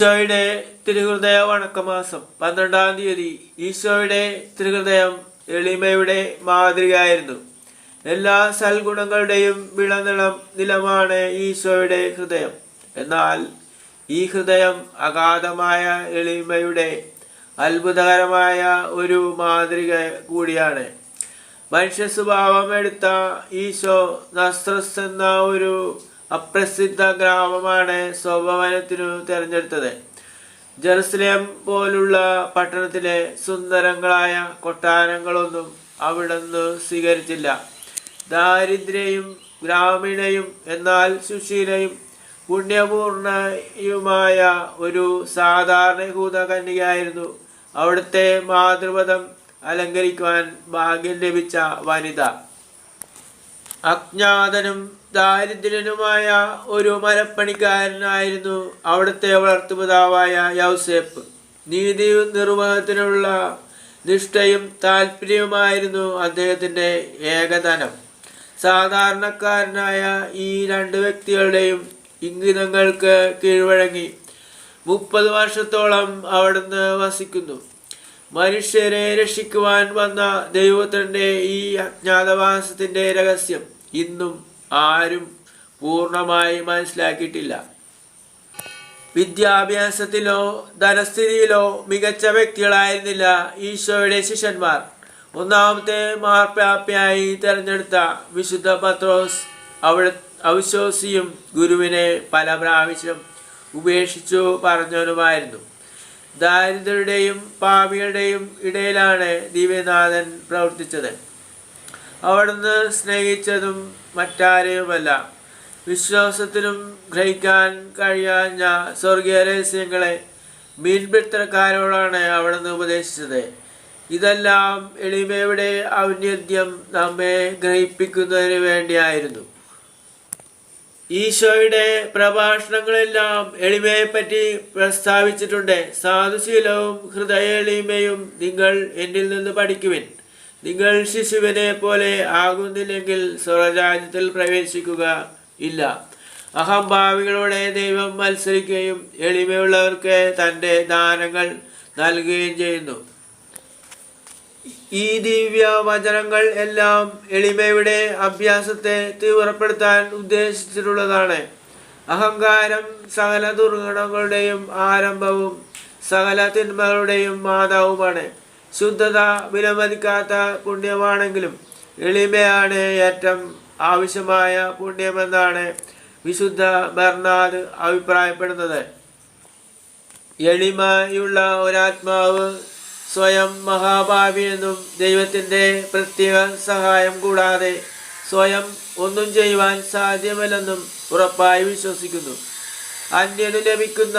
ഈശോയുടെ തിരുഹൃദയ വണക്കമാസം പന്ത്രണ്ടാം തീയതി ഈശോയുടെ തിരുഹൃദയം എളിമയുടെ മാതൃകയായിരുന്നു. എല്ലാ സൽഗുണങ്ങളുടെയും വിളനിളം നിലമാണ് ഈശോയുടെ ഹൃദയം. എന്നാൽ ഈ ഹൃദയം അഗാധമായ എളിമയുടെ അത്ഭുതകരമായ ഒരു മാതൃക കൂടിയാണ്. മനുഷ്യ സ്വഭാവം എടുത്ത ഈശോ നസ്രസ് എന്ന ഒരു അപ്രസിദ്ധ ഗ്രാമമാണ് സ്വഭവനത്തിനു തിരഞ്ഞെടുത്തത്. ജെറുസലേം പോലുള്ള പട്ടണത്തിലെ സുന്ദരങ്ങളായ കൊട്ടാരങ്ങളൊന്നും അവിടുന്ന് സ്വീകരിച്ചില്ല. ദാരിദ്ര്യയും ഗ്രാമീണയും എന്നാൽ സുശീലയും പുണ്യപൂർണയുമായ ഒരു സാധാരണ യഹൂദ കന്യകയായിരുന്നു അവിടുത്തെ മാതൃപദം അലങ്കരിക്കുവാൻ ഭാഗ്യം ലഭിച്ച വനിത. അജ്ഞാതനും ദാരിദ്ര്യനുമായ ഒരു മരപ്പണിക്കാരനായിരുന്നു അവിടുത്തെ വളർത്തുപിതാവായ യൗസേപ്പ്. നീതി നിർവഹത്തിനുള്ള നിഷ്ഠയും താല്പര്യവുമായിരുന്നു അദ്ദേഹത്തിന്റെ ഏകധനം. സാധാരണക്കാരനായ ഈ രണ്ട് വ്യക്തികളുടെയും ഇംഗിതങ്ങൾക്ക് കീഴ്വഴങ്ങി മുപ്പത് വർഷത്തോളം അവിടുന്ന് വസിക്കുന്നു. മനുഷ്യരെ രക്ഷിക്കുവാൻ വന്ന ദൈവത്തിന്റെ ഈ അജ്ഞാതവാസത്തിന്റെ രഹസ്യം ഇന്നും ആരും പൂർണമായി മനസ്സിലാക്കിയിട്ടില്ല. വിദ്യാഭ്യാസത്തിലോ ധനസ്ഥിതിയിലോ മികച്ച വ്യക്തികളായിരുന്നില്ല ഈശോയുടെ ശിഷ്യന്മാർ. ഒന്നാമത്തെ മാർപ്പാപ്പയായി തിരഞ്ഞെടുത്ത വിശുദ്ധ പത്രോസ് അവിടെ അവിശ്വസിയും ഗുരുവിനെ പല പ്രാവശ്യം ഉപേക്ഷിച്ചു പറഞ്ഞവനുമായിരുന്നു. ദാരിദ്ര്യരുടെയും പാപികളുടെയും ഇടയിലാണ് ദിവ്യനാഥൻ പ്രവർത്തിച്ചത്. അവിടുന്ന് സ്നേഹിച്ചതും മറ്റാരെയുമല്ല. വിശ്വാസത്തിനും ഗ്രഹിക്കാൻ കഴിയാഞ്ഞ സ്വർഗീയ രഹസ്യങ്ങളെ മീൻപിടുത്തക്കാരോടാണ് അവിടുന്ന് ഉപദേശിച്ചത്. ഇതെല്ലാം എളിമയുടെ ഔന്നത്യം നമ്മെ ഗ്രഹിപ്പിക്കുന്നതിന് വേണ്ടിയായിരുന്നു. ഈശോയുടെ പ്രഭാഷണങ്ങളെല്ലാം എളിമയെപ്പറ്റി പ്രസ്താവിച്ചിട്ടുണ്ട്. സാധുശീലവും ഹൃദയ എളിമയും നിങ്ങൾ എന്നിൽ നിന്ന് പഠിക്കുവിൻ. നിങ്ങൾ ശിശുവിനെ പോലെ ആകുന്നില്ലെങ്കിൽ സ്വരാജ്യത്തിൽ പ്രവേശിക്കുക ഇല്ല. അഹംഭാവികളോടെ ദൈവം മത്സരിക്കുകയും എളിമയുള്ളവർക്ക് തന്റെ ദാനങ്ങൾ നൽകുകയും ചെയ്യുന്നു. ഈ ദിവ്യ വചനങ്ങൾ എല്ലാം എളിമയുടെ അഭ്യാസത്തെ തീവ്രപ്പെടുത്താൻ ഉദ്ദേശിച്ചിട്ടുള്ളതാണ്. അഹങ്കാരം സകല ദുർഗുണങ്ങളുടെയും ആരംഭവും സകല തിന്മകളുടെയും മാതാവുമാണ്. ശുദ്ധത വിലമതിക്കാത്ത പുണ്യമാണെങ്കിലും എളിമയാണ് ഏറ്റവും ആവശ്യമായ പുണ്യമെന്നാണ് വിശുദ്ധ ബർണാദ് അഭിപ്രായപ്പെടുന്നത്. എളിമയുള്ള ഒരാത്മാവ് സ്വയം മഹാഭാവിയെന്നും ദൈവത്തിന്റെ പ്രത്യേക സഹായം കൂടാതെ സ്വയം ഒന്നും ചെയ്യുവാൻ സാധ്യമല്ലെന്നും ഉറപ്പായി വിശ്വസിക്കുന്നു. അന്യനു ലഭിക്കുന്ന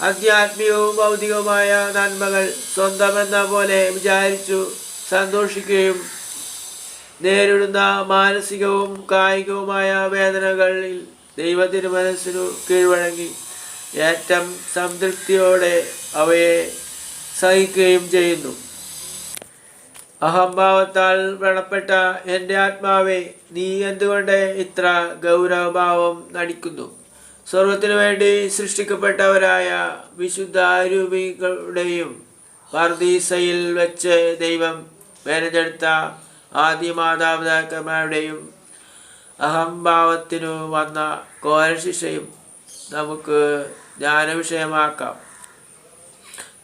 ആധ്യാത്മികവും ഭൗതികവുമായ നന്മകൾ സ്വന്തമെന്ന പോലെ വിചാരിച്ചു സന്തോഷിക്കുകയും നേരിടുന്ന മാനസികവും കായികവുമായ വേദനകളിൽ ദൈവത്തിന് മനസ്സിനു കീഴ്വഴങ്ങി. ഏറ്റവും സംതൃപ്തിയോടെ അവയെ സഹിക്കുകയും ചെയ്യുന്നു. അഹംഭാവത്താൽ വ്രണപ്പെട്ട എന്റെ ആത്മാവെ നീ എന്തുകൊണ്ട് ഇത്ര ഗൗരവഭാവം നടിക്കുന്നു? സ്വർഗത്തിനു വേണ്ടി സൃഷ്ടിക്കപ്പെട്ടവരായ വിശുദ്ധ രൂപികളുടെയും പർദീസയിൽ വെച്ച് ദൈവം മെനഞ്ഞെടുത്ത ആദ്യ മാതാപിതാക്കന്മാരുടെയും അഹംഭാവത്തിനു വന്ന കോരശിഷയും നമുക്ക് ജ്ഞാനവിഷയമാക്കാം.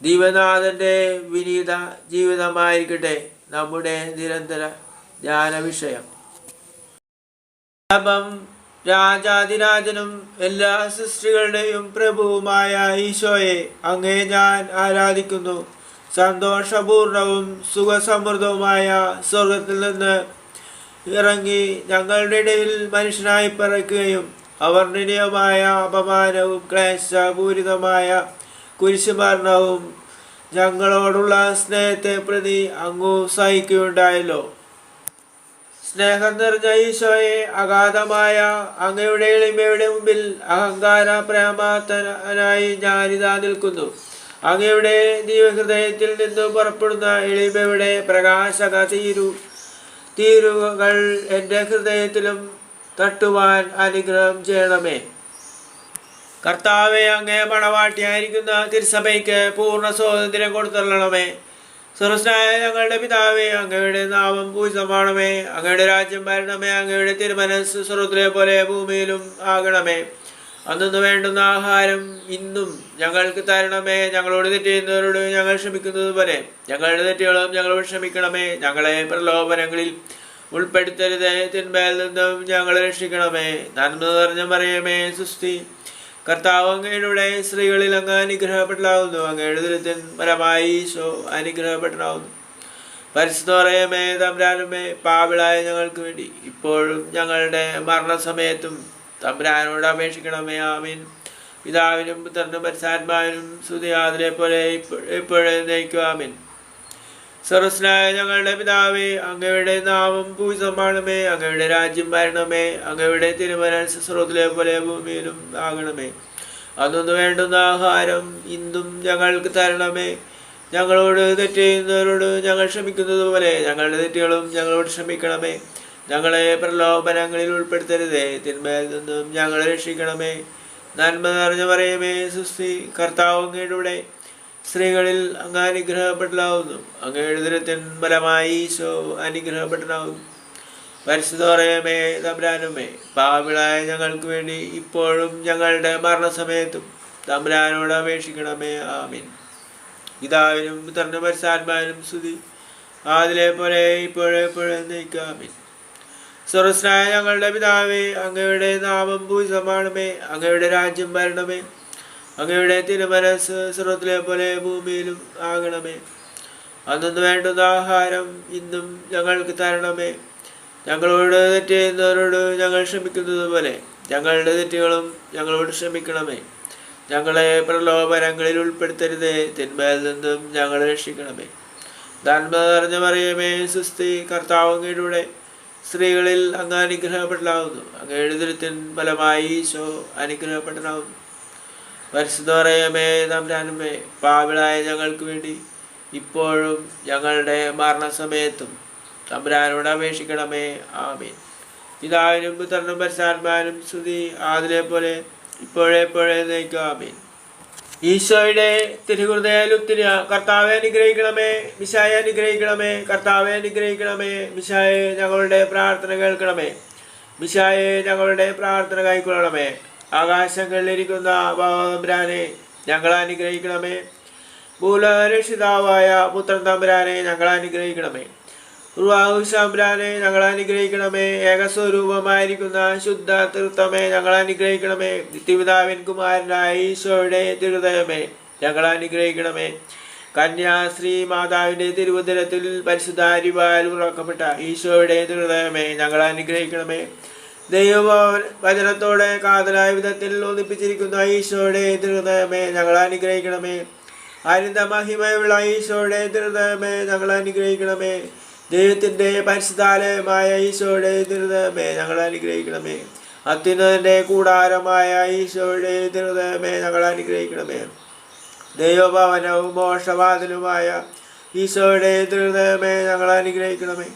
ദീപനാഥന്റെ വിനീത ജീവിതമായിരിക്കട്ടെ നമ്മുടെ നിരന്തര ധ്യാന വിഷയം രാജാതിരാജനും എല്ലാ സൃഷ്ടികളുടെയും പ്രഭുവുമായ ഈശോയെ അങ്ങേ ഞാൻ ആരാധിക്കുന്നു. സന്തോഷപൂർണവും സുഖസമൃദ്ധവുമായ സ്വർഗത്തിൽ നിന്ന് ഇറങ്ങി ഞങ്ങളുടെ ഇടയിൽ മനുഷ്യനായി പിറക്കുകയും അവർണനീയമായ അപമാനവും ക്ലേശപൂരിതമായ കുരിശുമരണവും ഞങ്ങളോടുള്ള സ്നേഹത്തെ പ്രതി അങ്ങു സഹിക്കുകയുണ്ടായല്ലോ. സ്നേഹം നിറഞ്ഞ ഈശോയെ അഗാധമായ അങ്ങയുടെ എളിമയുടെ മുമ്പിൽ അഹങ്കാര പ്രേമാത്തനായി ഞാനിതാ നിൽക്കുന്നു. അങ്ങയുടെ ദീവഹൃദയത്തിൽ നിന്ന് പുറപ്പെടുന്ന എളിമയുടെ പ്രകാശക തീരു തീരുവകൾ എന്റെ ഹൃദയത്തിലും തട്ടുവാൻ അനുഗ്രഹം ചെയ്യണമേ. കർത്താവെ അങ്ങേ മണവാട്ടിയായിരിക്കുന്ന തിരുസഭയ്ക്ക് പൂർണ സ്വാതന്ത്ര്യം കൊടുത്തള്ളണമേ സുഹൃസ്നായ ഞങ്ങളുടെ പിതാവേ അങ്ങയുടെ നാമം പൂജിതമാണമേ. അങ്ങയുടെ രാജ്യം വരണമേ അങ്ങയുടെ തിരുമനസ് സ്വർഗത്തിലെ പോലെ ഭൂമിയിലും ആകണമേ. അന്നു വേണ്ടുന്ന ആഹാരം ഇന്നും ഞങ്ങൾക്ക് തരണമേ. ഞങ്ങളോട് തെറ്റിയുന്നവരോട് ഞങ്ങൾ ക്ഷമിക്കുന്നത് പോലെ ഞങ്ങളുടെ തെറ്റുകളും ഞങ്ങളോട് ക്ഷമിക്കണമേ. ഞങ്ങളെ പ്രലോഭനങ്ങളിൽ ഉൾപ്പെടുത്തരുതേ. തിന്മയിൽ നിന്നും ഞങ്ങളെ രക്ഷിക്കണമേ. നന്മ നിറഞ്ഞ പറയമേ സുസ്തി കർത്താവ് അങ്ങയുടെ സ്ത്രീകളിൽ അങ്ങ് അനുഗ്രഹപ്പെട്ടാവുന്നു അങ്ങയുടെ ദുരിതൻ പരമായി ഈശോ അനുഗ്രഹപ്പെട്ടാവുന്നു പരിശുദ്ധമേ തമ്പ്രാനുമേ പാവിളായ ഞങ്ങൾക്ക് വേണ്ടി ഇപ്പോഴും ഞങ്ങളുടെ മരണസമയത്തും തമ്പ്രാനോട് അപേക്ഷിക്കണമേ. ആമീൻ. പിതാവിനും പുത്രനും പരിശാത്മാവിനും സുതിയാതിരെ പോലെ ഇപ്പോഴേ നയിക്കുക ആമീൻ. സർവസ്നായ ഞങ്ങളുടെ പിതാവേ അങ്ങയുടെ നാമം പൂജിതമാണമേ അങ്ങയുടെ രാജ്യം വരണമേ അങ്ങയുടെ തിരുമനസ് സ്രോതിലെ പോലെ ഭൂമിയിലും ആകണമേ. അന്നൊന്നു വേണ്ടുന്ന ആഹാരം ഇന്നും ഞങ്ങൾക്ക് തരണമേ. ഞങ്ങളോട് തെറ്റ് ചെയ്യുന്നവരോട് ഞങ്ങൾ ക്ഷമിക്കുന്നത് പോലെ ഞങ്ങളുടെ തെറ്റുകളും ഞങ്ങളോട് ക്ഷമിക്കണമേ. ഞങ്ങളെ പ്രലോഭനങ്ങളിൽ ഉൾപ്പെടുത്തരുതേ തിന്മയിൽ നിന്നും ഞങ്ങളെ രക്ഷിക്കണമേ. നന്മ നിറഞ്ഞു പറയുമേ സുസ്തി കർത്താവ് അങ്ങയുടെ സ്ത്രീകളിൽ അങ്ങ് അനുഗ്രഹപ്പെടലാവുന്നു. അങ്ങ് എഴുതിരത്തിൻ ബലമായി ഈശോ അനുഗ്രഹപ്പെടലാവുന്നു. പരിശുദ്ധോറയമേ തമ്പുരാനുമേ പാവിളായ ഞങ്ങൾക്ക് വേണ്ടി ഇപ്പോഴും ഞങ്ങളുടെ മരണസമയത്തും തമ്പുരാനോട് അപേക്ഷിക്കണമേ ആമീൻ. പിതാവിനും പുത്രനും പരിശാത്മാവിനും സ്തുതി. ആതിലെ പോലെ ഇപ്പോഴേ ഇപ്പോഴേ നയിക്കാമീൻ സ്വർസ്നായ ഞങ്ങളുടെ പിതാവേ അങ്ങയുടെ നാമം പൂജിതമാണമേ അങ്ങയുടെ രാജ്യം വരണമേ. അങ്ങയുടെ തിരുമനസ് സ്വർഗത്തിലെ പോലെ ഭൂമിയിലും ആകണമേ. അന്നു വേണ്ടുന്ന ആഹാരം ഇന്നും ഞങ്ങൾക്ക് തരണമേ. ഞങ്ങളോട് തെറ്റെയ്യുന്നവരോട് ഞങ്ങൾ ക്ഷമിക്കുന്നത് പോലെ ഞങ്ങളുടെ തെറ്റുകളും ഞങ്ങളോട് ക്ഷമിക്കണമേ. ഞങ്ങളെ പ്രലോഭനങ്ങളിൽ ഉൾപ്പെടുത്തരുതേ. തിന്മയിൽ നിന്നും ഞങ്ങളെ രക്ഷിക്കണമേ. നന്മ നിറഞ്ഞ മറിയമേ സുസ്തി കർത്താവങ്ങയുടെ സ്ത്രീകളിൽ അങ്ങ് അനുഗ്രഹപ്പെടലാവുന്നു. അങ്ങ് എഴുതിരുത്തിൻ ഫലമായി ഈശോ അനുഗ്രഹപ്പെട്ടാവുന്നു പരിശുദ്ധമറിയമേ തമ്പുരാനുമേ പാവിളായ ഞങ്ങൾക്ക് വേണ്ടി ഇപ്പോഴും ഞങ്ങളുടെ മരണസമയത്തും തമ്പുരാനോട് അപേക്ഷിക്കണമേ. ആമീൻ. പിതാവിനും പുത്രനും പരിശാത്മാനും സ്തുതി. ആതിലെ പോലെ ഇപ്പോഴേ ഇപ്പോഴേ നയിക്കും ആമീൻ. ഈശോയുടെ തിരുഹൃദയാലുത്തിരി കർത്താവെ അനുഗ്രഹിക്കണമേ. മിശായെ അനുഗ്രഹിക്കണമേ. കർത്താവെ അനുഗ്രഹിക്കണമേ. മിശായെ ഞങ്ങളുടെ പ്രാർത്ഥന കേൾക്കണമേ. മിശായെ ഞങ്ങളുടെ പ്രാർത്ഥന കൈക്കൊള്ളണമേ. ആകാശങ്ങളിലിരിക്കുന്ന ബാബാതമ്പുരാനെ ഞങ്ങൾ അനുഗ്രഹിക്കണമേ. ഭൂലരക്ഷിതാവായ പുത്രൻ തമ്പുരാനെ ഞങ്ങൾ അനുഗ്രഹിക്കണമേ. ഉർവാഹുശാമ്പുരാനെ ഞങ്ങൾ അനുഗ്രഹിക്കണമേ. ഏകസ്വരൂപമായിരിക്കുന്ന ശുദ്ധ തീർത്ഥമേ ഞങ്ങൾ അനുഗ്രഹിക്കണമേ. നിത്യപിതാവിൻ കുമാരനായ ഈശോയുടെ തിരുദയമേ ഞങ്ങൾ അനുഗ്രഹിക്കണമേ. കന്യാശ്രീ മാതാവിന്റെ തിരുവുദരത്തിൽ പരിശുദ്ധാരിവാൽ ഉറക്കപ്പെട്ട ഈശോയുടെ തിരുദയമേ ഞങ്ങൾ അനുഗ്രഹിക്കണമേ. ദൈവ വചനത്തോടെ കാതലായ വിധത്തിൽ ഒന്നിപ്പിച്ചിരിക്കുന്ന ഈശോയുടെ ഹൃദയമേ ഞങ്ങൾ അനുഗ്രഹിക്കണമേ. അരിന്ത മഹിമയുള്ള ഈശോയുടെ തിരുദയമേ ഞങ്ങൾ അനുഗ്രഹിക്കണമേ. ദൈവത്തിന്റെ പരിശുദ്ധാലയമായ ഈശോയുടെ തിരുദയമേ ഞങ്ങൾ അനുഗ്രഹിക്കണമേ. അത്യുന്നതിന്റെ കൂടാരമായ ഈശോയുടെ ഹൃദയമേ ഞങ്ങൾ അനുഗ്രഹിക്കണമേ. ദൈവഭവനവും മോഷവാതിലുമായ ഈശോയുടെ ഹൃദയമേ ഞങ്ങൾ അനുഗ്രഹിക്കണമേ.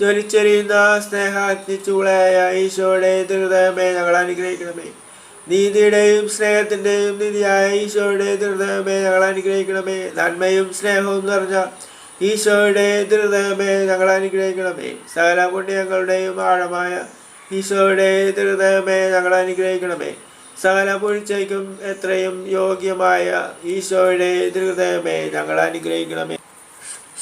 ജ്വലിച്ചെറിയുന്ന സ്നേഹാഗ്നിച്ചൂളയായ ഈശോയുടെ ദൃഢമേ ഞങ്ങൾ അനുഗ്രഹിക്കണമേ. നീതിയുടെയും സ്നേഹത്തിന്റെയും നിധിയായ ഈശോയുടെ ദൃഢമേ ഞങ്ങൾ അനുഗ്രഹിക്കണമേ. നന്മയും സ്നേഹവും നിറഞ്ഞ ഈശോയുടെ ദൃഢമേ ഞങ്ങൾ അനുഗ്രഹിക്കണമേ. സകല പുണ്യങ്ങളുടെയും ആഴമായ ഈശോയുടെ ദൃഢമേ ഞങ്ങൾ അനുഗ്രഹിക്കണമേ. സകല പുഴിച്ചയ്ക്കും എത്രയും യോഗ്യമായ ഈശോയുടെ ദൃഢമേ ഞങ്ങൾ അനുഗ്രഹിക്കണമേ.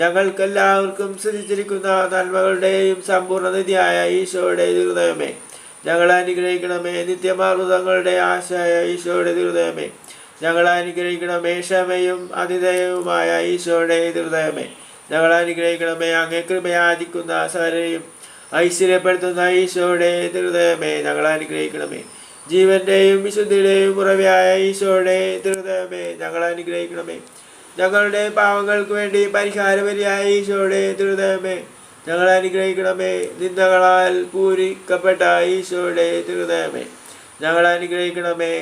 ഞങ്ങൾക്കെല്ലാവർക്കും സ്ഥിതിച്ചിരിക്കുന്ന നന്മകളുടെയും സമ്പൂർണനിധിയായ ഈശോയുടെ ഹൃദയമേ ഞങ്ങൾ അനുഗ്രഹിക്കണമേ. നിത്യമാർഗങ്ങളുടെ ആശയായ ഈശോയുടെ ഹൃദയമേ ഞങ്ങൾ അനുഗ്രഹിക്കണമേ. ക്ഷമയും അതിഥേയവുമായ ഈശോയുടെ ഹൃദയമേ ഞങ്ങൾ അനുഗ്രഹിക്കണമേ. അങ്ങേ കൃപയാചിക്കുന്ന സകലരെയും ഐശ്വര്യപ്പെടുത്തുന്ന ഈശോയുടെ ഹൃദയമേ ഞങ്ങൾ അനുഗ്രഹിക്കണമേ. ജീവന്റെയും വിശുദ്ധിയുടെയും ഉറവയായ ഈശോയുടെ ഹൃദയമേ ഞങ്ങൾ അനുഗ്രഹിക്കണമേ. ഞങ്ങളുടെ പാവങ്ങൾക്ക് വേണ്ടി പരിഹാരപരിയായ ഈശോയുടെ തിരുദയമേ ഞങ്ങൾ അനുഗ്രഹിക്കണമേ. നിന്ദകളാൽ പൂരിക്കപ്പെട്ട ഈശോയുടെ തിരുദയമേ ഞങ്ങൾ അനുഗ്രഹിക്കണമേ.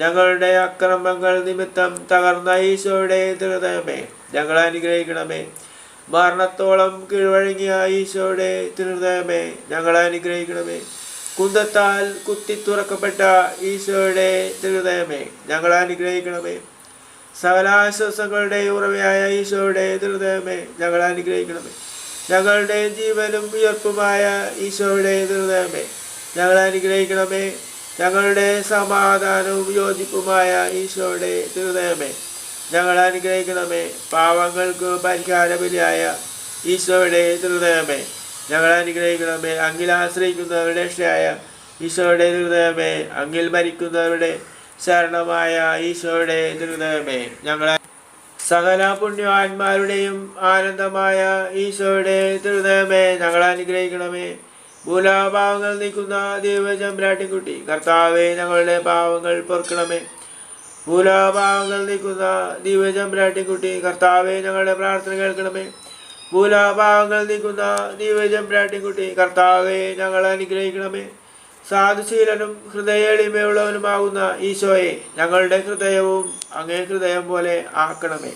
ഞങ്ങളുടെ അക്രമങ്ങൾ നിമിത്തം തകർന്ന ഈശോയുടെ തിരുദയമേ ഞങ്ങൾ അനുഗ്രഹിക്കണമേ. മരണത്തോളം കീഴ്വഴങ്ങിയ ഈശോയുടെ തിരുദയമേ ഞങ്ങൾ അനുഗ്രഹിക്കണമേ. കുന്തത്താൽ കുത്തി തുറക്കപ്പെട്ട ഈശോയുടെ തിരുദയമേ ഞങ്ങൾ അനുഗ്രഹിക്കണമേ. സകലാശ്വാസങ്ങളുടെ ഉറവയായ ഈശോയുടെ ഹൃദയമേ ഞങ്ങൾ അനുഗ്രഹിക്കണമേ. ഞങ്ങളുടെ ജീവനും ഉയർപ്പുമായ ഈശോയുടെ ഹൃദയമേ ഞങ്ങൾ അനുഗ്രഹിക്കണമേ. ഞങ്ങളുടെ സമാധാനവും യോജിപ്പുമായ ഈശോയുടെ ഹൃദയമേ ഞങ്ങൾ അനുഗ്രഹിക്കണമേ. പാവങ്ങൾക്ക് പരിഹാരബലിയായ ഈശോയുടെ ഹൃദയമേ ഞങ്ങൾ അനുഗ്രഹിക്കണമേ. അങ്ങിൽ ആശ്രയിക്കുന്നവരുടെ രക്ഷയായ ഈശോയുടെ ഹൃദയമേ അങ്ങിൽ മരിക്കുന്നവരുടെ ശരണമായ ഈശോയുടെ ദുരിതമേ ഞങ്ങളെ സകല പുണ്യവാന്മാരുടെയും ആനന്ദമായ ഈശോയുടെ ദുരിതമേ ഞങ്ങളെ അനുഗ്രഹിക്കണമേ. ഭൂലാഭാവങ്ങൾ നീക്കുന്ന ദൈവചമ്പ്രാട്ടിക്കുട്ടി കർത്താവെ ഞങ്ങളുടെ പാവങ്ങൾ പൊറുക്കണമേ. ഭൂലാഭാവങ്ങൾ നീക്കുന്ന ദൈവചമ്പ്രാട്ടിക്കുട്ടി കർത്താവെ ഞങ്ങളുടെ പ്രാർത്ഥന കേൾക്കണമേ. ഭൂലാഭാവങ്ങൾ നീക്കുന്ന ദൈവചമ്പ്രാട്ടിക്കുട്ടി കർത്താവെ ഞങ്ങളെ അനുഗ്രഹിക്കണമേ. സാധുശീലനും ഹൃദയ എളിമയുള്ളവനുമാകുന്ന ഈശോയെ ഞങ്ങളുടെ ഹൃദയവും അങ്ങേ ഹൃദയം പോലെ ആക്കണമേ.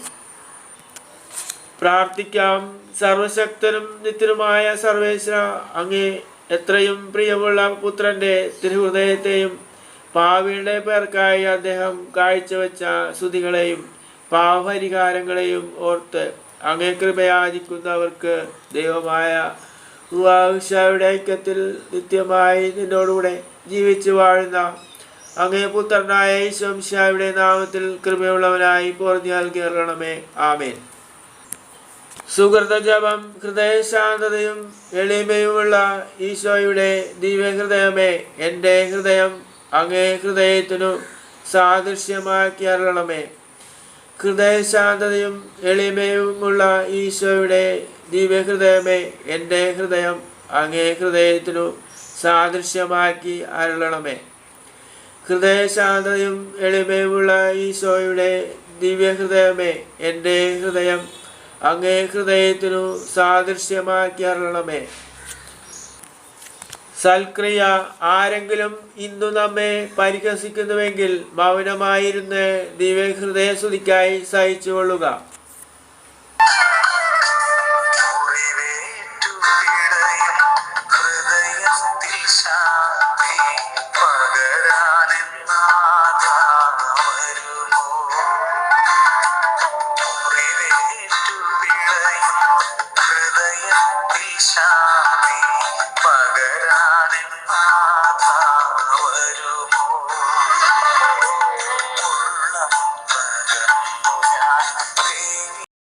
പ്രാർത്ഥിക്കാം. സർവശക്തനും നിത്യനുമായ സർവേശ്വര അങ്ങേ എത്രയും പ്രിയമുള്ള പുത്രന്റെ തിരുഹൃദയത്തെയും പാവിയുടെ പേർക്കായി അദ്ദേഹം കാഴ്ചവെച്ച സ്തുതികളെയും പാവപരിഹാരങ്ങളെയും ഓർത്ത് അങ്ങേ കൃപയാചിക്കുന്നവർക്ക് ദൈവമായ ഉവാവിഷയുടെ ഐക്യത്തിൽ നിത്യമായി നിന്നോടുകൂടെ ജീവിച്ചു വാഴുന്ന അങ്ങേ പുത്രനായ ഈശ്വംശായുടെ നാമത്തിൽ കൃപയുള്ളവനായി പോർന്നിയാൽ കേറണമേ. ആമേൻ. സുഹൃത ജപം ഹൃദയശാന്തതയും എളിമയുമുള്ള ഈശോയുടെ ദിവ്യഹൃദയമേ എന്റെ ഹൃദയം അങ്ങേ ഹൃദയത്തിനു സാദൃശ്യമാക്കി അറിയണമേ ഹൃദയശാന്തതയും എളിമയുമുള്ള ഈശോയുടെ ദിവ്യഹൃദയമേ എന്റെ ഹൃദയം അങ്ങേ ഹൃദയത്തിനു സാദൃശ്യമാക്കി അരുളണമേ. ഹൃദയശാന്തതയും എളിമയുമുള്ള ഈശോയുടെ ദിവ്യഹൃദയമേ എന്റെ ഹൃദയം അങ്ങേ ഹൃദയത്തിനു സാദൃശ്യമാക്കി അരുളണമേ. സൽക്രിയ ആരെങ്കിലും ഇന്നു നമ്മെ പരിഹസിക്കുന്നുവെങ്കിൽ മൗനമായിരുന്ന് ദിവ്യഹൃദയ സ്തുതിക്കായി സഹിച്ചുകൊള്ളുക. Find I.